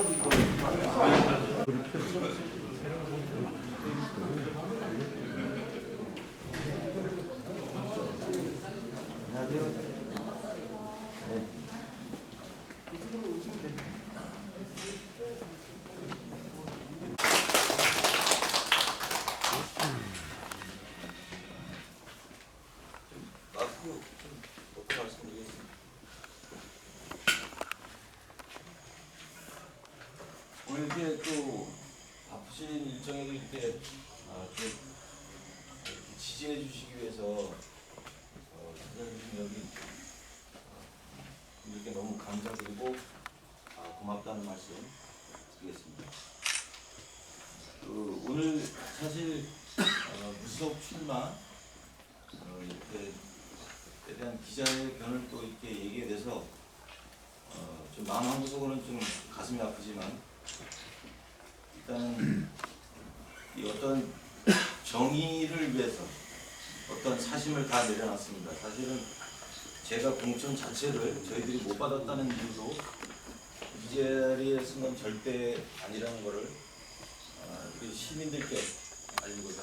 이렇게 또 바쁘신 일정에도 이렇게 아, 지지해 주시기 위해서 어, 선생님 여기 어, 이렇게 너무 감사드리고 아, 고맙다는 말씀 드리겠습니다. 그, 오늘 사실 어, 무속 출마 어, 이렇게 에 대한 기자회견을 또 이렇게 얘기에 대해서 어, 좀 마음 한구석으로는 좀 가슴이 아프지만 일단은 이 어떤 정의를 위해서 어떤 사심을 다 내려놨습니다. 사실은 제가 공천 자체를 저희들이 못 받았다는 이유로 이 자리에 쓴건 절대 아니라는 거를 어, 우리 시민들께 알리고자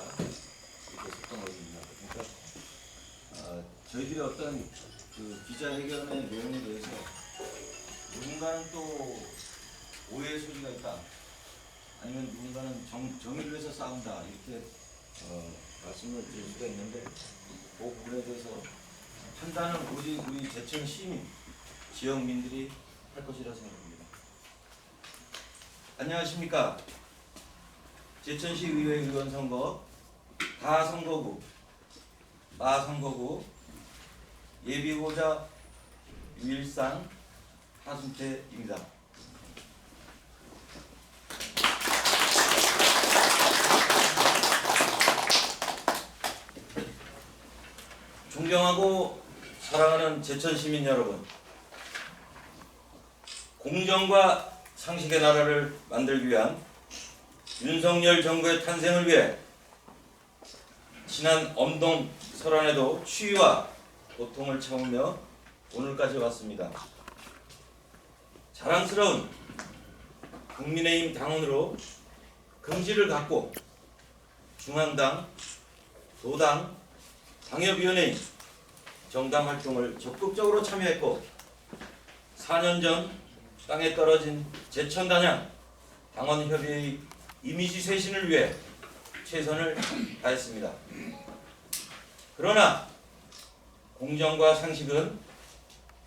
이렇게 썼던 것입니다. 그러니까 어, 저희들이 어떤 그 기자회견의 내용에 대해서 누군가는 또 오해의 소지가 있다. 아니면 누군가는 정, 정의를 위해서 싸운다. 이렇게 어, 말씀을 드릴 수가 있는데 그 부분에 대해서 판단은 오직 우리 제천 시민, 지역민들이 할 것이라 생각합니다. 안녕하십니까. 제천시 의회 의원 선거 다 선거구 마 선거구 예비후보자 유일상 하순태입니다. 존경하고 사랑하는 제천 시민 여러분, 공정과 상식의 나라를 만들기 위한 윤석열 정부의 탄생을 위해 지난 엄동 설안에도 추위와 고통을 참으며 오늘까지 왔습니다. 자랑스러운 국민의힘 당원으로 긍지를 갖고 중앙당, 도당, 당협위원회인 정당 활동을 적극적으로 참여했고 4년 전 땅에 떨어진 제천단양 당원협의회의 이미지 쇄신을 위해 최선을 다했습니다. 그러나 공정과 상식은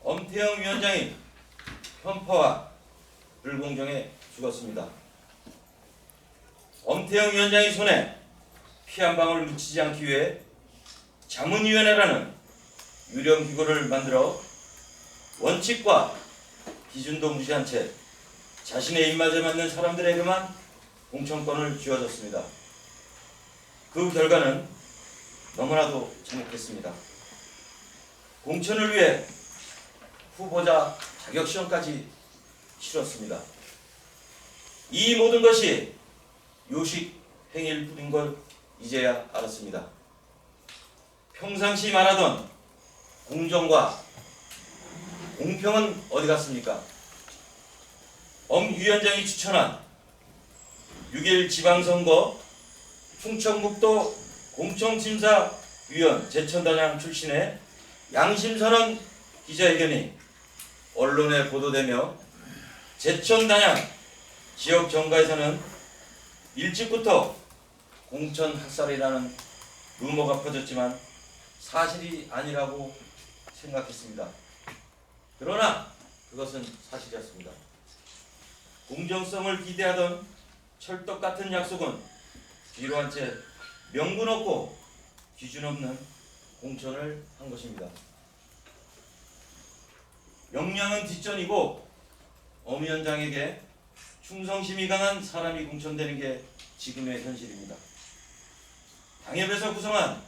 엄태영 위원장이 편파와 불공정에 죽었습니다. 엄태영 위원장의 손에 피 한 방울 묻히지 않기 위해 자문위원회라는 유령 기구를 만들어 원칙과 기준도 무시한 채 자신의 입맛에 맞는 사람들에게만 공천권을 쥐어줬습니다. 그 결과는 너무나도 참혹했습니다. 공천을 위해 후보자 자격 시험까지 치렀습니다. 이 모든 것이 요식 행위일 뿐인 걸 이제야 알았습니다. 평상시 말하던 공정과 공평은 어디 갔습니까? 엄 위원장이 추천한 6일 지방선거 충청북도 공청심사위원 제천단양 출신의 양심선언 기자회견이 언론에 보도되며 제천단양 지역 정가에서는 일찍부터 공천 학살이라는 루머가 퍼졌지만 사실이 아니라고 생각했습니다. 그러나 그것은 사실이었습니다. 공정성을 기대하던 철떡 같은 약속은 뒤로 한 채 명분 없고 기준 없는 공천을 한 것입니다. 역량은 뒷전이고 엄 위원장에게 충성심이 강한 사람이 공천되는 게 지금의 현실입니다. 당협에서 구성한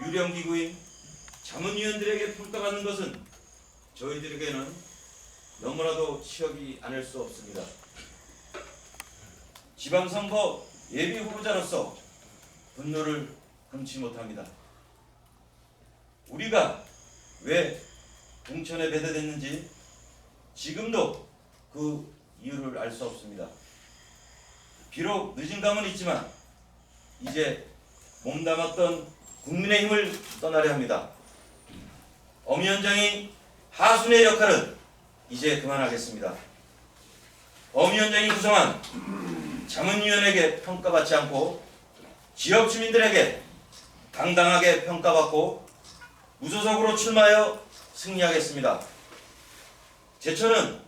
유령 기구인 자문위원들에게 평가받는 것은 저희들에게는 너무나도 취업이 않을 수 없습니다. 지방선거 예비 후보자로서 분노를 금치 못합니다. 우리가 왜 공천에 배제됐는지 지금도 그 이유를 알 수 없습니다. 비록 늦은 감은 있지만 이제 몸담았던 국민의 힘을 떠나려 합니다. 엄 위원장이 하순의 역할은 이제 그만하겠습니다. 엄 위원장이 구성한 자문위원에게 평가받지 않고 지역 주민들에게 당당하게 평가받고 무소속으로 출마하여 승리하겠습니다. 제천은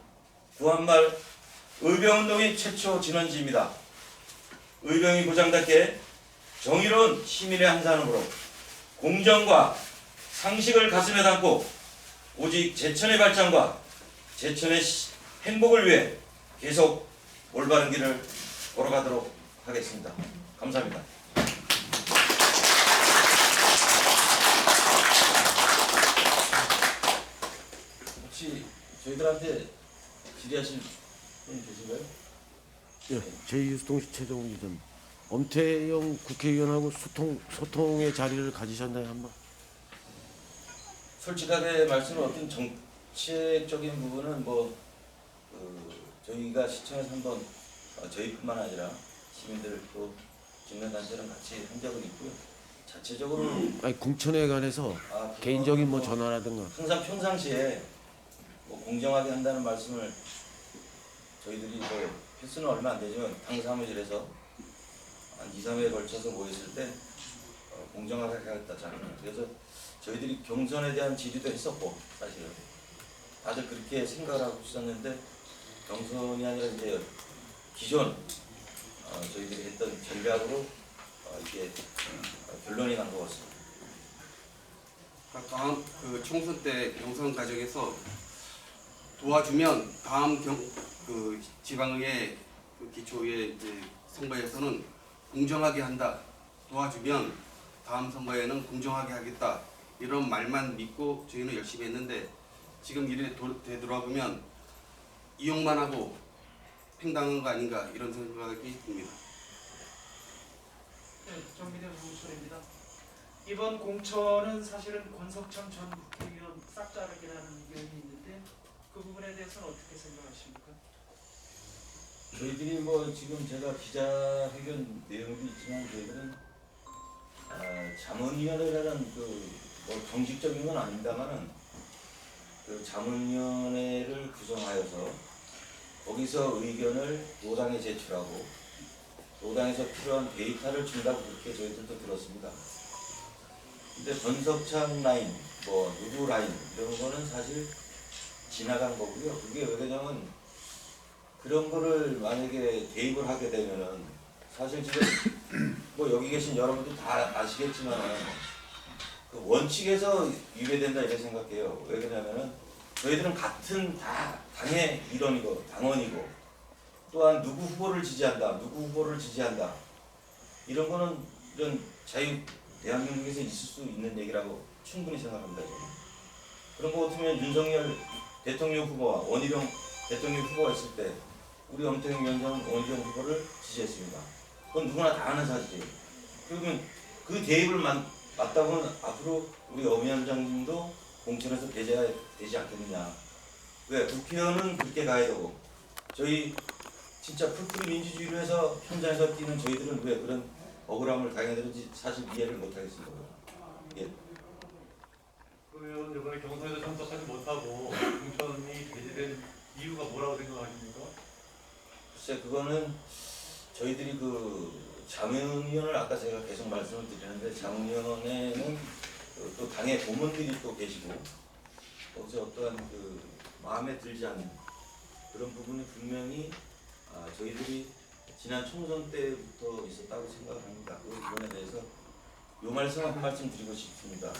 구한말 의병운동이 최초 진원지입니다. 의병이 고장답게 정의로운 시민의 한 사람으로 공정과 상식을 가슴에 담고 오직 제천의 발전과 제천의 시- 행복을 위해 계속 올바른 길을 걸어가도록 하겠습니다. 감사합니다. 혹시 저희들한테 질의하실 분 계신가요? 예, 제2유통시 최종 기자 엄태영 국회의원하고 소통 소통의 자리를 가지셨나요 한번? 솔직하게 말씀을 어떤 정책적인 부분은 뭐 그, 저희가 시청에서 한번 어, 저희뿐만 아니라 시민들 또 직면단체랑 같이 한 적은 있고요. 자체적으로 아니 공천에 관해서 아, 개인적인 뭐 그거는 전화라든가 항상 평상시에 뭐 공정하게 한다는 말씀을 저희들이 뭐 횟수는 얼마 안 되지만 당 사무실에서 한 2, 3회에 걸쳐서 모였을 때 어, 공정하게 하겠다잖아요. 그래서 저희들이 경선에 대한 질의도 했었고 사실은 다들 그렇게 생각을 하고 있었는데 경선이 아니라 이제 기존 어, 저희들이 했던 전략으로 어, 이게 어, 결론이 난 것 같습니다. 다음 그 총선 때 경선 과정에서 도와주면 다음 경, 그 지방의 그 기초의 이제 선거에서는 공정하게 한다. 도와주면 다음 선거에는 공정하게 하겠다. 이런 말만 믿고 저희는 열심히 했는데 지금 이래 도- 되돌아보면 이용만 하고 팽당한 거 아닌가 이런 생각이 듭니다. 네, 정민의 무소입니다. 이번 공천은 사실은 권석천 전 국회의원 싹자르기라는 의견이 있는데 그 부분에 대해서는 어떻게 생각하십니까? 저희들이 뭐 지금 제가 기자회견 내용도 있지만 저희들은 아, 자문위원회라는 그뭐 정식적인 건 아닙니다만은 그 자문위원회를 구성하여서 거기서 의견을 노당에 제출하고 노당에서 필요한 데이터를 준다고 그렇게 저희들도 들었습니다. 근데 권석찬 라인, 뭐 누구 라인 이런 거는 사실 지나간 거고요. 그게 왜냐면 그런 거를 만약에 대입을 하게 되면은 사실 지금 뭐 여기 계신 여러분들 다 아시겠지만 그 원칙에서 위배된다 이렇게 생각해요. 왜 그러냐면은 저희들은 같은 다 당의 일원이고 당원이고 또한 누구 후보를 지지한다, 누구 후보를 지지한다 이런 거는 이런 자유 대한민국에서 있을 수 있는 얘기라고 충분히 생각합니다. 저는. 그런 거 같으면 윤석열 대통령 후보와 원희룡 대통령 후보가 있을 때 우리 엄태영 위원장은 원희룡 후보를 지지했습니다. 그건 누구나 다 아는 사실이에요. 그러면 그 대입을 맞, 맞다고는 앞으로 우리 엄 위원장님도 공천에서 배제가 되지 않겠느냐. 왜? 국회의원은 그렇게 가야 되고 저희 진짜 풀뿌리 민주주의로 해서 현장에서 뛰는 저희들은 왜 그런 억울함을 당해야 되는지 사실 이해를 못하겠습니다. 예. 그러면 이번에 경선에서 참석하지 못하고 공천이 배제된 이유가 뭐라고 생각하십니까? 글쎄 그거는 저희들이 그 자문위원을 아까 제가 계속 말씀을 드리는데 자문위원회는 그또 당의 고문들이 또 계시고 거기서 어떠한 그 마음에 들지 않는 그런 부분이 분명히 아, 저희들이 지난 총선 때부터 있었다고 생각을 합니다. 그 부분에 대해서 요 말씀 한 말씀 드리고 싶습니다.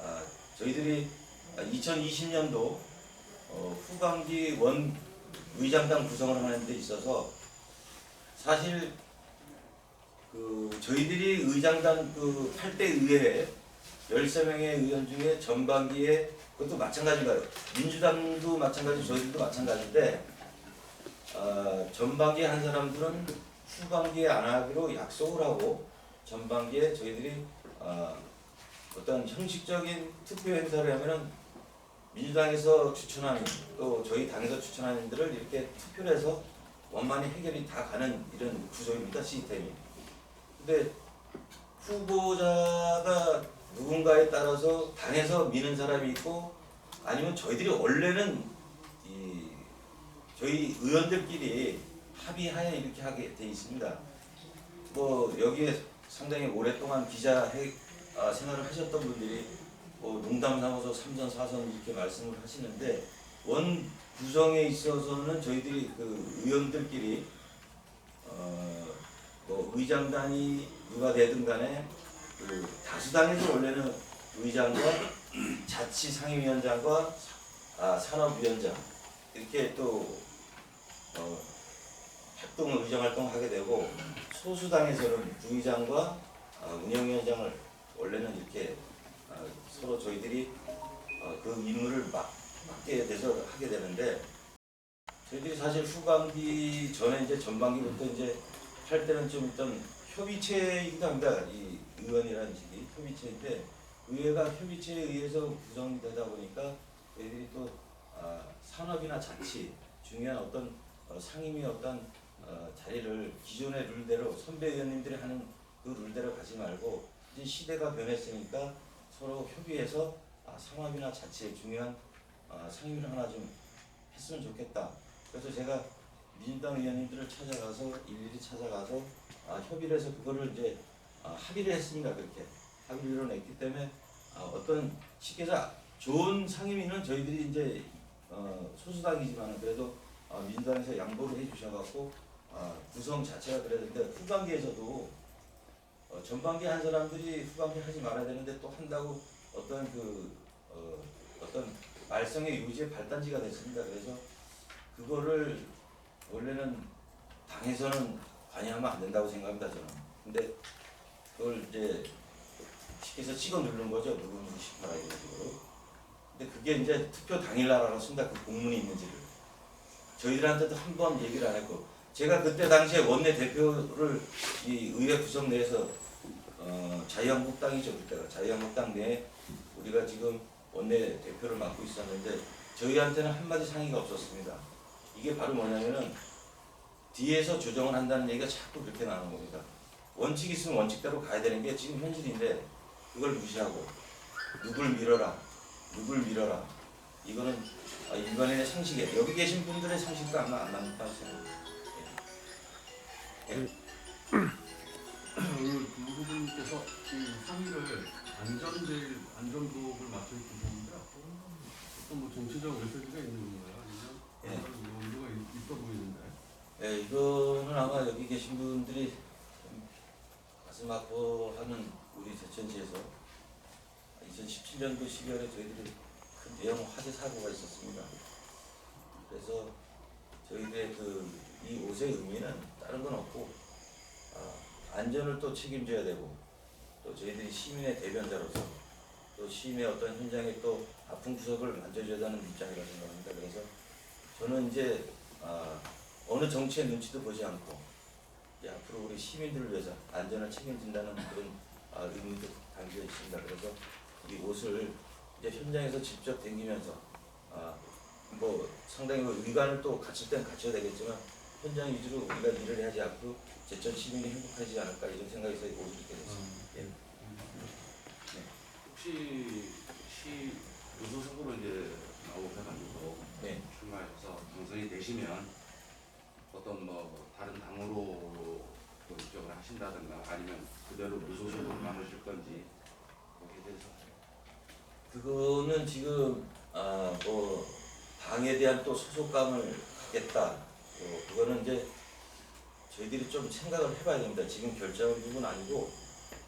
아, 저희들이 2020년도 어, 후반기 원 의장당 구성을 하는 데 있어서 사실 그 저희들이 의장단 그 8대 의회에 13명의 의원 중에 전반기에 그것도 마찬가지인가요? 민주당도 마찬가지 저희들도 마찬가지인데 어, 전반기에 한 사람들은 후반기에 안 하기로 약속을 하고 전반기에 저희들이 어, 어떤 형식적인 투표 행사를 하면은 민주당에서 추천한 또 저희 당에서 추천한 인들을 이렇게 투표를 해서 원만히 해결이 다 가는 이런 구조입니다 시스템이. 근데 후보자가 누군가에 따라서 당에서 미는 사람이 있고 아니면 저희들이 원래는 이 저희 의원들끼리 합의하에 이렇게 하게 돼 있습니다. 뭐 여기에 상당히 오랫동안 기자 해, 아, 생활을 하셨던 분들이 뭐 농담 삼아서 3선 4선 이렇게 말씀을 하시는데 원 구성에 있어서는 저희들이 그 의원들끼리 어 뭐 의장단이 누가 되든 간에 그 다수당에서 원래는 의장과 자치 상임위원장과 아, 산업위원장 이렇게 또 어, 활동 의정 활동을 하게 되고 소수당에서는 부의장과 아, 운영위원장을 원래는 이렇게 아, 서로 저희들이 어, 그 임무를 맡, 맡게 돼서 하게 되는데 저희들이 사실 후반기 전에 이제 전반기부터 이제 할 때는 좀 일단 협의체이기도 합니다. 이 의원이라는 직이 협의체인데 의회가 협의체에 의해서 구성이 되다 보니까 저희들이 또 아, 산업이나 자치 중요한 어떤 어, 상임위 어떤 어, 자리를 기존의 룰대로 선배 의원님들이 하는 그 룰대로 가지 말고 이제 시대가 변했으니까 서로 협의해서 아, 상업이나 자치에 중요한 아, 상임위를 하나 좀 했으면 좋겠다. 그래서 제가 민주당 의원님들을 찾아가서 일일이 찾아가서 아, 협의를 해서 그거를 이제 아, 합의를 했습니다. 그렇게 합의를 이뤄냈기 때문에 아, 어떤 해서 좋은 상임위는 저희들이 이제 어, 소수당이지만 그래도 어, 민주당에서 양보를 해주셔갖고 어, 구성 자체가 그래야 되는데 후반기에서도 어, 전반기 한 사람들이 후반기 하지 말아야 되는데 또 한다고 어떤 그 어, 어떤 말썽의 요지의 발단지가 됐습니다. 그래서 그거를 원래는 당에서는 관여하면 안 된다고 생각합니다. 저는. 근데 그걸 이제 해서 찍어 누르는 거죠. 누구 누구 싶어라 이런 식으로. 근데 그게 이제 투표 당일날 알았습니다. 그 공문이 있는지를. 저희들한테도 한 번 얘기를 안 했고 제가 그때 당시에 원내 대표를 이 의회 구성 내에서 어, 자유한국당이죠 그때가 자유한국당 내에 우리가 지금 원내 대표를 맡고 있었는데 저희한테는 한마디 상의가 없었습니다. 이게 바로 뭐냐면은 뒤에서 조정을 한다는 얘기가 자꾸 그렇게 나오는 겁니다. 원칙이 있으면 원칙대로 가야 되는 게 지금 현실인데 그걸 무시하고 누굴 밀어라 누굴 밀어라 이거는 아, 일반인의 상식이에요. 여기 계신 분들의 상식도 아마 안 생각해요. 오늘 그 후보님께서 이 상의를 안전제일 안전부업을 맡을 분인데 어떤 뭐 정치적 메시지가 있는 건가요? 아니면 예. 다른 뭐 의도가 있- 있어 보이는데 네, 이거는 아마 여기 계신 분들이 좀 가슴 아파하는 우리 제천시에서 2017년도 12월에 저희들이 큰 대형 화재 사고가 있었습니다. 그래서 저희들의 그 이 옷의 의미는 다른 건 없고 아, 안전을 또 책임져야 되고 또 저희들이 시민의 대변자로서 또 시민의 어떤 현장에 또 아픈 구석을 만져줘야 하는 입장이라고 생각합니다. 그래서 저는 이제 아, 어느 정치의 눈치도 보지 않고 앞으로 우리 시민들을 위해서 안전을 책임진다는 그런 아, 의미도 담겨 있습니다. 그래서 이 옷을 이제 현장에서 직접 댕기면서 아, 뭐 상당히 뭐 의관을 또 갖출 땐 갖춰야 되겠지만 현장 위주로 우리가 일을 해야지 앞으로 제천 시민이 행복하지 않을까 이런 생각에서 입게 됐습니다. 예. 혹시 시 의소석으로 이제 나오셔가지고 네. 출마해서 당선이 되시면 어떤 뭐 다른 당으로 또 입적을 하신다든가 아니면 그대로 무소속으로 남으실 건지 거기에 대해서 그거는 지금 아, 뭐 당에 대한 또 소속감을 갖겠다. 어, 그거는 이제 저희들이 좀 생각을 해봐야 됩니다. 지금 결정을 부분 아니고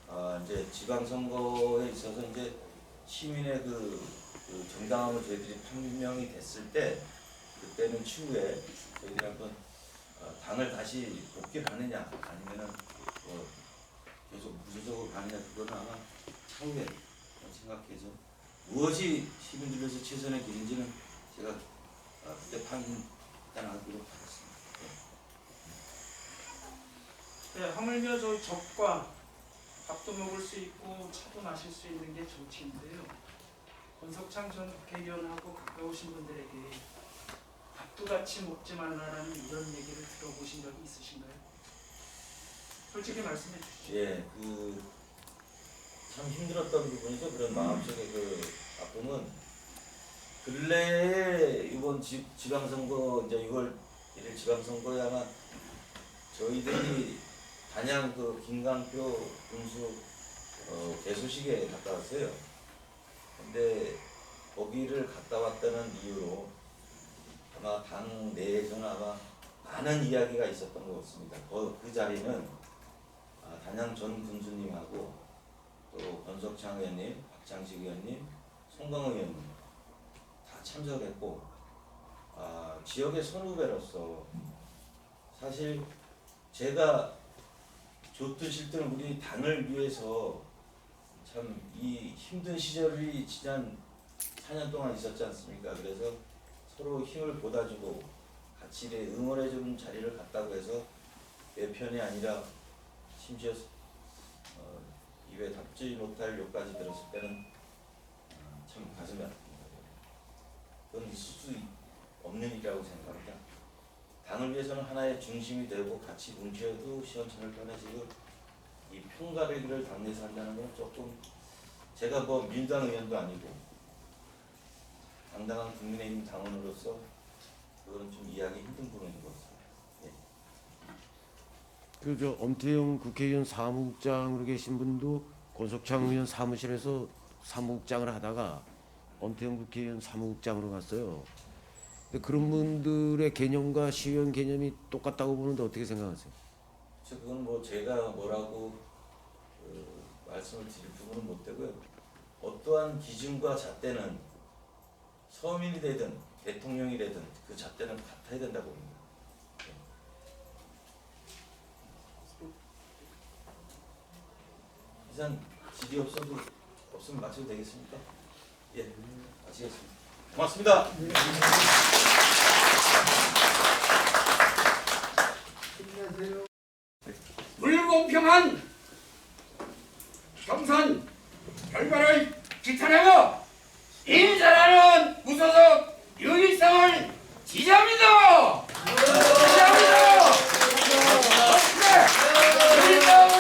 아, 이제 지방선거에 있어서 이제 시민의 그, 그 정당함을 저희들이 판명이 됐을 때 그때는 추후에 저희들이 한번 어, 당을 다시 복귀를 하느냐 아니면은 뭐 계속 무소속으로 가느냐 그거는 아마 차후에 생각해서 무엇이 시민들 위해서 최선의 길인지는 제가 어, 그때 판단하기로 네, 하물며 저 적과 밥도 먹을 수 있고 차도 마실 수 있는 게 정치인데요. 권석창 전 국회의원하고 가까우신 분들에게 밥도 같이 먹지 말라라는 이런 얘기를 들어보신 적이 있으신가요? 솔직히 말씀해 주시죠. 예, 그 참 힘들었던 부분이죠. 그런 마음속의 그 아픔은 근래에 이번 지, 지방선거 이제 6월 1일 지방선거에 아마 저희들이 단양 그 김강표 군수 어, 개소식에 갔다 왔어요. 근데 거기를 갔다 왔다는 이유로 아마 당 내에서는 아마 많은 이야기가 있었던 것 같습니다. 그, 그 자리는 아, 단양 전 군수님하고 또 권석창 의원님, 박장식 의원님, 송강호 의원님 다 참석했고 아, 지역의 선후배로서 사실 제가 좋든 싫든 우리 당을 위해서 참 이 힘든 시절이 지난 4년 동안 있었지 않습니까? 그래서 서로 힘을 보다주고 같이 응원해주는 자리를 갖다고 해서 내 편이 아니라 심지어 어, 입에 답지 못할 욕까지 들었을 때는 어, 참 가슴이 아픕니다. 그건 있을 수 없는 일이라고 생각합니다. 당을 위해서는 하나의 중심이 되고 같이 뭉쳐도 시원찮을 거나 지금 이 편가르기를 당내에서 한다는 건 조금 제가 뭐 민주당 의원도 아니고 당당한 국민의힘 당원으로서 그건 좀 이해하기 힘든 부분인 것 같습니다. 그저 엄태영 국회의원 사무국장으로 계신 분도 권석창 의원 사무실에서 사무국장을 하다가 엄태영 국회의원 사무국장으로 갔어요. 그런 분들의 개념과 시의원 개념이 똑같다고 보는데 어떻게 생각하세요? 저 그건 뭐 제가 뭐라고 그 말씀을 드릴 부분은 못 되고요. 어떠한 기준과 잣대는 서민이 되든 대통령이 되든 그 잣대는 같아야 된다고 봅니다. 네. 이상 질이 없어도 없으면 마쳐도 되겠습니까? 예, 마치겠습니다. 고맙습니다. 불공평한 경선 결과를 지탄하고 인사라는 무소속 유일성을 지지합니다. 지지합니다. 고맙습니다. 유일성